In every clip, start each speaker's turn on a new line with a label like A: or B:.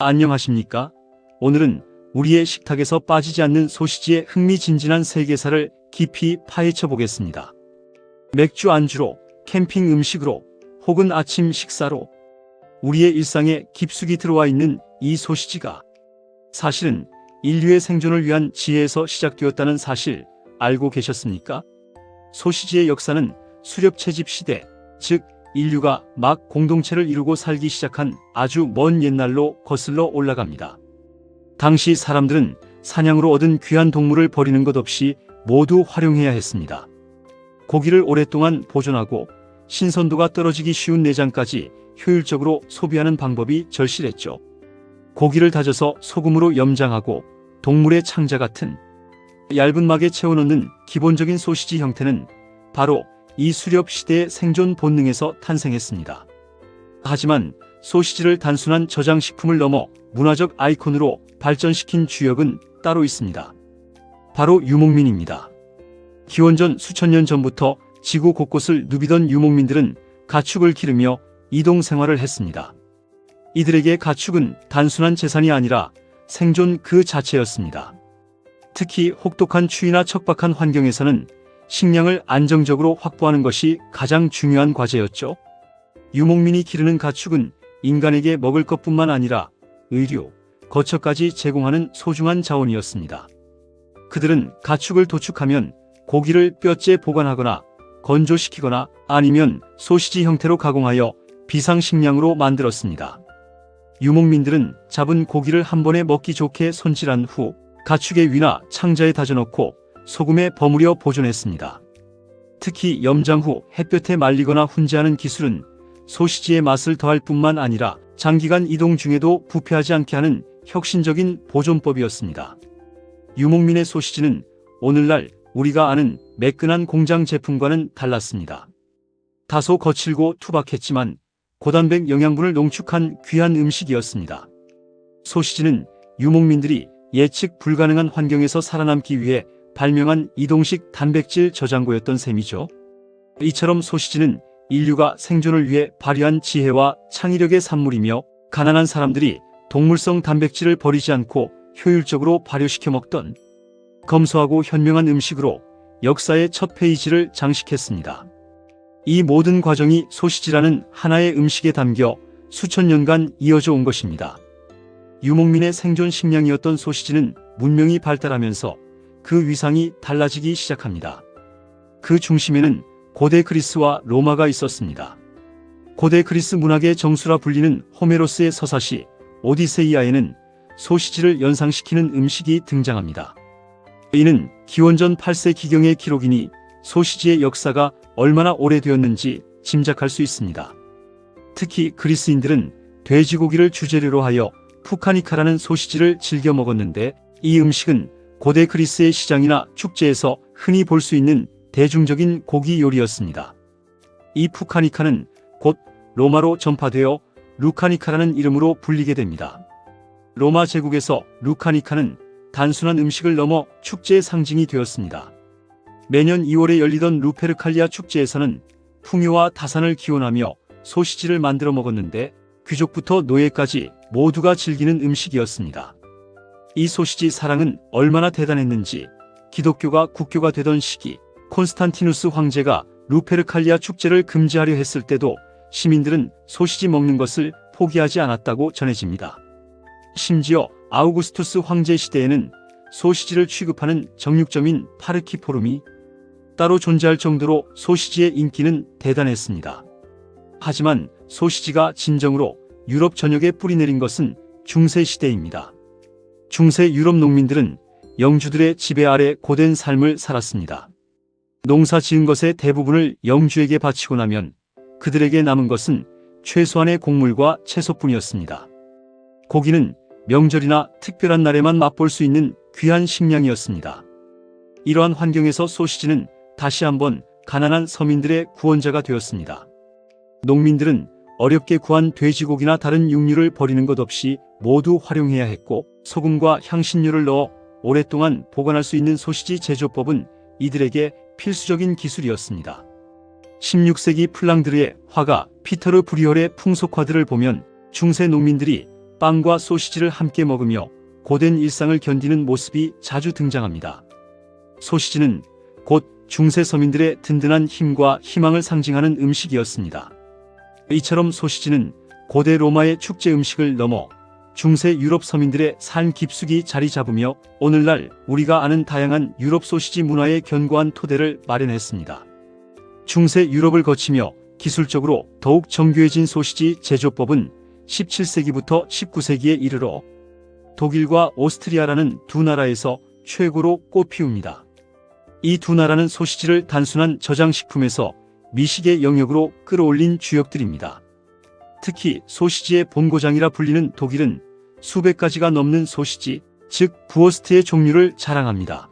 A: 안녕하십니까? 오늘은 우리의 식탁에서 빠지지 않는 소시지의 흥미진진한 세계사를 깊이 파헤쳐 보겠습니다. 맥주 안주로, 캠핑 음식으로, 혹은 아침 식사로 우리의 일상에 깊숙이 들어와 있는 이 소시지가 사실은 인류의 생존을 위한 지혜에서 시작되었다는 사실 알고 계셨습니까? 소시지의 역사는 수렵 채집 시대, 즉 인류가 막 공동체를 이루고 살기 시작한 아주 먼 옛날로 거슬러 올라갑니다. 당시 사람들은 사냥으로 얻은 귀한 동물을 버리는 것 없이 모두 활용해야 했습니다. 고기를 오랫동안 보존하고 신선도가 떨어지기 쉬운 내장까지 효율적으로 소비하는 방법이 절실했죠. 고기를 다져서 소금으로 염장하고 동물의 창자 같은 얇은 막에 채워넣는 기본적인 소시지 형태는 바로 이 수렵 시대의 생존 본능에서 탄생했습니다. 하지만 소시지를 단순한 저장식품을 넘어 문화적 아이콘으로 발전시킨 주역은 따로 있습니다. 바로 유목민입니다. 기원전 수천 년 전부터 지구 곳곳을 누비던 유목민들은 가축을 기르며 이동 생활을 했습니다. 이들에게 가축은 단순한 재산이 아니라 생존 그 자체였습니다. 특히 혹독한 추위나 척박한 환경에서는 식량을 안정적으로 확보하는 것이 가장 중요한 과제였죠. 유목민이 기르는 가축은 인간에게 먹을 것뿐만 아니라 의료, 거처까지 제공하는 소중한 자원이었습니다. 그들은 가축을 도축하면 고기를 뼈째 보관하거나 건조시키거나 아니면 소시지 형태로 가공하여 비상식량으로 만들었습니다. 유목민들은 잡은 고기를 한 번에 먹기 좋게 손질한 후 가축의 위나 창자에 다져넣고 소금에 버무려 보존했습니다. 특히 염장 후 햇볕에 말리거나 훈제하는 기술은 소시지의 맛을 더할 뿐만 아니라 장기간 이동 중에도 부패하지 않게 하는 혁신적인 보존법이었습니다. 유목민의 소시지는 오늘날 우리가 아는 매끈한 공장 제품과는 달랐습니다. 다소 거칠고 투박했지만 고단백 영양분을 농축한 귀한 음식이었습니다. 소시지는 유목민들이 예측 불가능한 환경에서 살아남기 위해 발명한 이동식 단백질 저장고였던 셈이죠. 이처럼 소시지는 인류가 생존을 위해 발휘한 지혜와 창의력의 산물이며 가난한 사람들이 동물성 단백질을 버리지 않고 효율적으로 발효시켜 먹던 검소하고 현명한 음식으로 역사의 첫 페이지를 장식했습니다. 이 모든 과정이 소시지라는 하나의 음식에 담겨 수천 년간 이어져 온 것입니다. 유목민의 생존 식량이었던 소시지는 문명이 발달하면서 그 위상이 달라지기 시작합니다. 그 중심에는 고대 그리스와 로마가 있었습니다. 고대 그리스 문학의 정수라 불리는 호메로스의 서사시 오디세이아에는 소시지를 연상시키는 음식이 등장합니다. 이는 기원전 8세 기경의 기록이니 소시지의 역사가 얼마나 오래되었는지 짐작할 수 있습니다. 특히 그리스인들은 돼지고기를 주재료로 하여 푸카니카라는 소시지를 즐겨 먹었는데 이 음식은 고대 그리스의 시장이나 축제에서 흔히 볼 수 있는 대중적인 고기 요리였습니다. 이 푸카니카는 곧 로마로 전파되어 루카니카라는 이름으로 불리게 됩니다. 로마 제국에서 루카니카는 단순한 음식을 넘어 축제의 상징이 되었습니다. 매년 2월에 열리던 루페르칼리아 축제에서는 풍요와 다산을 기원하며 소시지를 만들어 먹었는데 귀족부터 노예까지 모두가 즐기는 음식이었습니다. 이 소시지 사랑은 얼마나 대단했는지 기독교가 국교가 되던 시기 콘스탄티누스 황제가 루페르칼리아 축제를 금지하려 했을 때도 시민들은 소시지 먹는 것을 포기하지 않았다고 전해집니다. 심지어 아우구스투스 황제 시대에는 소시지를 취급하는 정육점인 파르키포름이 따로 존재할 정도로 소시지의 인기는 대단했습니다. 하지만 소시지가 진정으로 유럽 전역에 뿌리내린 것은 중세 시대입니다. 중세 유럽 농민들은 영주들의 지배 아래 고된 삶을 살았습니다. 농사 지은 것의 대부분을 영주에게 바치고 나면 그들에게 남은 것은 최소한의 곡물과 채소뿐이었습니다. 고기는 명절이나 특별한 날에만 맛볼 수 있는 귀한 식량이었습니다. 이러한 환경에서 소시지는 다시 한번 가난한 서민들의 구원자가 되었습니다. 농민들은 어렵게 구한 돼지고기나 다른 육류를 버리는 것 없이 모두 활용해야 했고 소금과 향신료를 넣어 오랫동안 보관할 수 있는 소시지 제조법은 이들에게 필수적인 기술이었습니다. 16세기 플랑드르의 화가 피터르 브리얼의 풍속화들을 보면 중세 농민들이 빵과 소시지를 함께 먹으며 고된 일상을 견디는 모습이 자주 등장합니다. 소시지는 곧 중세 서민들의 든든한 힘과 희망을 상징하는 음식이었습니다. 이처럼 소시지는 고대 로마의 축제 음식을 넘어 중세 유럽 서민들의 삶 깊숙이 자리 잡으며 오늘날 우리가 아는 다양한 유럽 소시지 문화의 견고한 토대를 마련했습니다. 중세 유럽을 거치며 기술적으로 더욱 정교해진 소시지 제조법은 17세기부터 19세기에 이르러 독일과 오스트리아라는 두 나라에서 최고로 꽃피웁니다. 이 두 나라는 소시지를 단순한 저장식품에서 미식의 영역으로 끌어올린 주역들입니다. 특히 소시지의 본고장이라 불리는 독일은 수백 가지가 넘는 소시지, 즉 부어스트의 종류를 자랑합니다.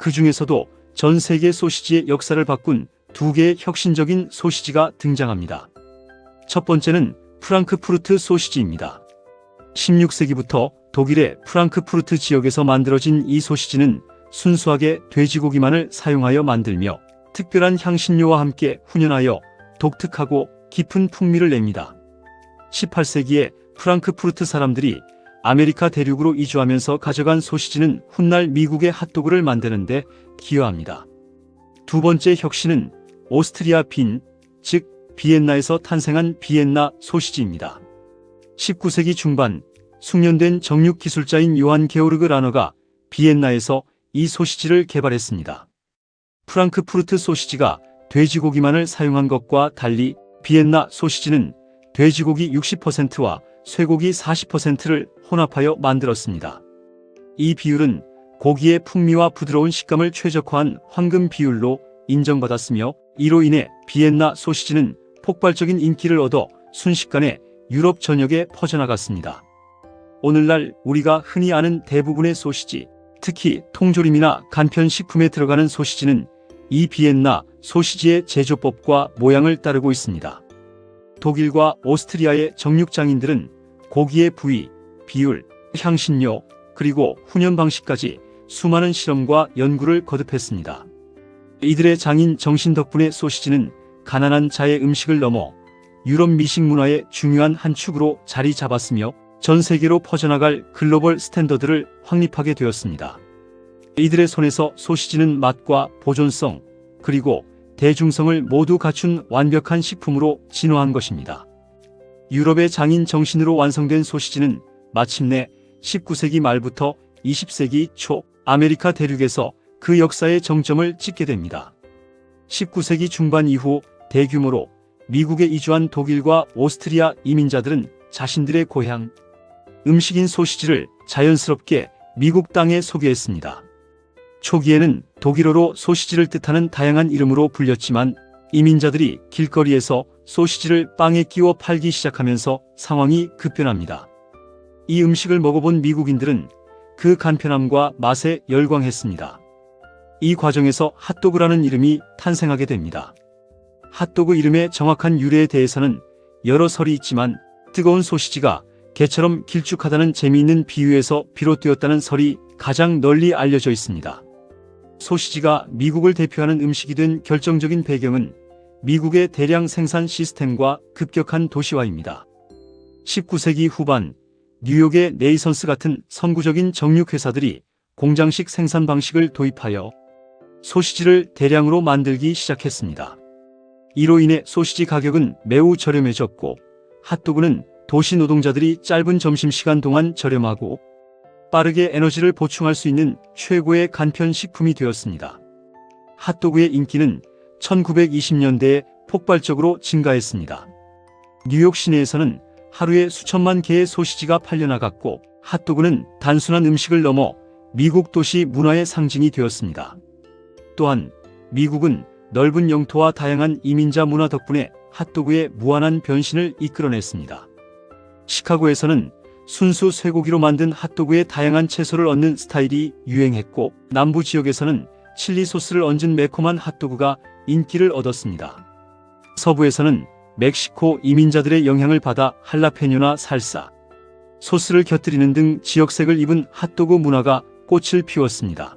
A: 그 중에서도 전 세계 소시지의 역사를 바꾼 두 개의 혁신적인 소시지가 등장합니다. 첫 번째는 프랑크푸르트 소시지입니다. 16세기부터 독일의 프랑크푸르트 지역에서 만들어진 이 소시지는 순수하게 돼지고기만을 사용하여 만들며 특별한 향신료와 함께 훈연하여 독특하고 깊은 풍미를 냅니다. 18세기에 프랑크푸르트 사람들이 아메리카 대륙으로 이주하면서 가져간 소시지는 훗날 미국의 핫도그를 만드는데 기여합니다. 두 번째 혁신은 오스트리아 빈, 즉 비엔나에서 탄생한 비엔나 소시지입니다. 19세기 중반 숙련된 정육 기술자인 요한 게오르그 라너가 비엔나에서 이 소시지를 개발했습니다. 프랑크푸르트 소시지가 돼지고기만을 사용한 것과 달리 비엔나 소시지는 돼지고기 60%와 쇠고기 40%를 혼합하여 만들었습니다. 이 비율은 고기의 풍미와 부드러운 식감을 최적화한 황금 비율로 인정받았으며 이로 인해 비엔나 소시지는 폭발적인 인기를 얻어 순식간에 유럽 전역에 퍼져나갔습니다. 오늘날 우리가 흔히 아는 대부분의 소시지, 특히 통조림이나 간편식품에 들어가는 소시지는 이 비엔나 소시지의 제조법과 모양을 따르고 있습니다. 독일과 오스트리아의 정육장인들은 고기의 부위, 비율, 향신료, 그리고 훈연 방식까지 수많은 실험과 연구를 거듭했습니다. 이들의 장인 정신 덕분에 소시지는 가난한 자의 음식을 넘어 유럽 미식 문화의 중요한 한 축으로 자리 잡았으며 전 세계로 퍼져나갈 글로벌 스탠더드를 확립하게 되었습니다. 이들의 손에서 소시지는 맛과 보존성, 그리고 대중성을 모두 갖춘 완벽한 식품으로 진화한 것입니다. 유럽의 장인 정신으로 완성된 소시지는 마침내 19세기 말부터 20세기 초 아메리카 대륙에서 그 역사의 정점을 찍게 됩니다. 19세기 중반 이후 대규모로 미국에 이주한 독일과 오스트리아 이민자들은 자신들의 고향 음식인 소시지를 자연스럽게 미국 땅에 소개했습니다. 초기에는 독일어로 소시지를 뜻하는 다양한 이름으로 불렸지만 이민자들이 길거리에서 소시지를 빵에 끼워 팔기 시작하면서 상황이 급변합니다. 이 음식을 먹어본 미국인들은 그 간편함과 맛에 열광했습니다. 이 과정에서 핫도그라는 이름이 탄생하게 됩니다. 핫도그 이름의 정확한 유래에 대해서는 여러 설이 있지만 뜨거운 소시지가 개처럼 길쭉하다는 재미있는 비유에서 비롯되었다는 설이 가장 널리 알려져 있습니다. 소시지가 미국을 대표하는 음식이 된 결정적인 배경은 미국의 대량 생산 시스템과 급격한 도시화입니다. 19세기 후반 뉴욕의 네이선스 같은 선구적인 정육회사들이 공장식 생산 방식을 도입하여 소시지를 대량으로 만들기 시작했습니다. 이로 인해 소시지 가격은 매우 저렴해졌고 핫도그는 도시 노동자들이 짧은 점심시간 동안 저렴하고 빠르게 에너지를 보충할 수 있는 최고의 간편 식품이 되었습니다. 핫도그의 인기는 1920년대에 폭발적으로 증가했습니다. 뉴욕 시내에서는 하루에 수천만 개의 소시지가 팔려나갔고 핫도그는 단순한 음식을 넘어 미국 도시 문화의 상징이 되었습니다. 또한 미국은 넓은 영토와 다양한 이민자 문화 덕분에 핫도그의 무한한 변신을 이끌어냈습니다. 시카고에서는 순수 쇠고기로 만든 핫도그에 다양한 채소를 얹는 스타일이 유행했고 남부 지역에서는 칠리 소스를 얹은 매콤한 핫도그가 인기를 얻었습니다. 서부에서는 멕시코 이민자들의 영향을 받아 할라페뇨나 살사, 소스를 곁들이는 등 지역색을 입은 핫도그 문화가 꽃을 피웠습니다.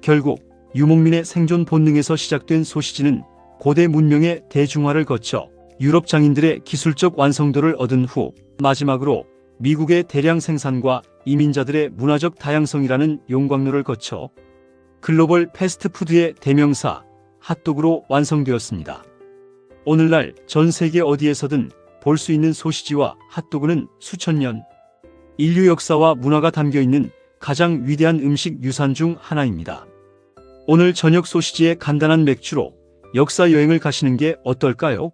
A: 결국 유목민의 생존 본능에서 시작된 소시지는 고대 문명의 대중화를 거쳐 유럽 장인들의 기술적 완성도를 얻은 후 마지막으로 미국의 대량 생산과 이민자들의 문화적 다양성이라는 용광로를 거쳐 글로벌 패스트푸드의 대명사 핫도그로 완성되었습니다. 오늘날 전 세계 어디에서든 볼 수 있는 소시지와 핫도그는 수천 년 인류 역사와 문화가 담겨 있는 가장 위대한 음식 유산 중 하나입니다. 오늘 저녁 소시지의 간단한 맥주로 역사 여행을 가시는 게 어떨까요?